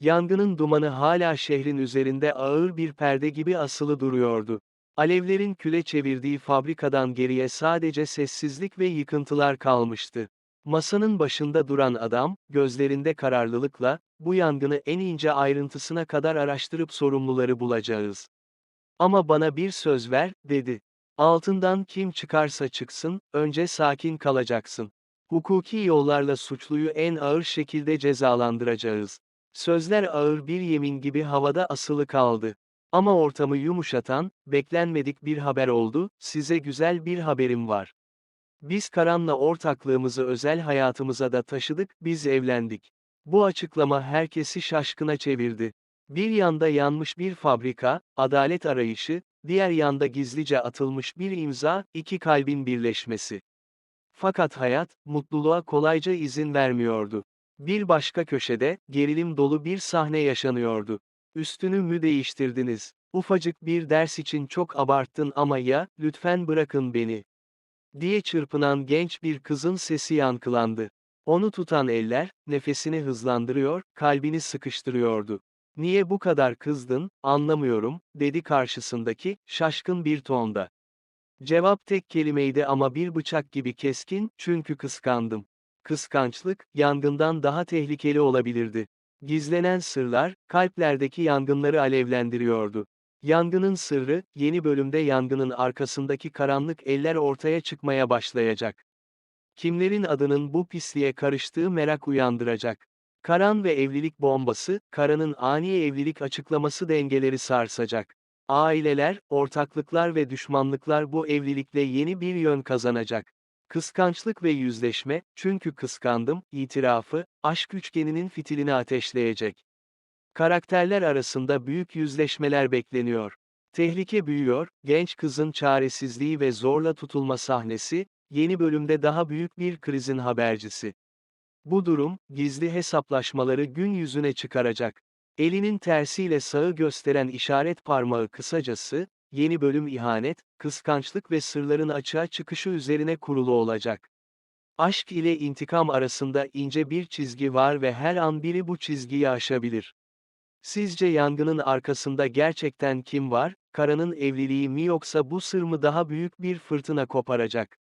Yangının dumanı hala şehrin üzerinde ağır bir perde gibi asılı duruyordu. Alevlerin küle çevirdiği fabrikadan geriye sadece sessizlik ve yıkıntılar kalmıştı. Masanın başında duran adam, gözlerinde kararlılıkla, bu yangını en ince ayrıntısına kadar araştırıp sorumluları bulacağız. Ama bana bir söz ver, dedi. Altından kim çıkarsa çıksın, önce sakin kalacaksın. Hukuki yollarla suçluyu en ağır şekilde cezalandıracağız. Sözler ağır bir yemin gibi havada asılı kaldı. Ama ortamı yumuşatan, beklenmedik bir haber oldu, size güzel bir haberim var. Biz Karan'la ortaklığımızı özel hayatımıza da taşıdık, biz evlendik. Bu açıklama herkesi şaşkına çevirdi. Bir yanda yanmış bir fabrika, adalet arayışı, diğer yanda gizlice atılmış bir imza, iki kalbin birleşmesi. Fakat hayat, mutluluğa kolayca izin vermiyordu. Bir başka köşede, gerilim dolu bir sahne yaşanıyordu. Üstünü mü değiştirdiniz? Ufacık bir ders için çok abarttın ama ya, lütfen bırakın beni. Diye çırpınan genç bir kızın sesi yankılandı. Onu tutan eller, nefesini hızlandırıyor, kalbini sıkıştırıyordu. Niye bu kadar kızdın, anlamıyorum, dedi karşısındaki, şaşkın bir tonda. Cevap tek kelimeydi ama bir bıçak gibi keskin, çünkü kıskandım. Kıskançlık, yangından daha tehlikeli olabilirdi. Gizlenen sırlar, kalplerdeki yangınları alevlendiriyordu. Yangının sırrı, yeni bölümde yangının arkasındaki karanlık eller ortaya çıkmaya başlayacak. Kimlerin adının bu pisliğe karıştığı merak uyandıracak. Karan ve evlilik bombası, Karan'ın ani evlilik açıklaması dengeleri sarsacak. Aileler, ortaklıklar ve düşmanlıklar bu evlilikle yeni bir yön kazanacak. Kıskançlık ve yüzleşme, çünkü kıskandım, itirafı, aşk üçgeninin fitilini ateşleyecek. Karakterler arasında büyük yüzleşmeler bekleniyor. Tehlike büyüyor, genç kızın çaresizliği ve zorla tutulma sahnesi, yeni bölümde daha büyük bir krizin habercisi. Bu durum, gizli hesaplaşmaları gün yüzüne çıkaracak. Elinin tersiyle sağı gösteren işaret parmağı kısacası, yeni bölüm ihanet, kıskançlık ve sırların açığa çıkışı üzerine kurulu olacak. Aşk ile intikam arasında ince bir çizgi var ve her an biri bu çizgiyi aşabilir. Sizce yangının arkasında gerçekten kim var, Kara'nın evliliği mi yoksa bu sır mı daha büyük bir fırtına koparacak?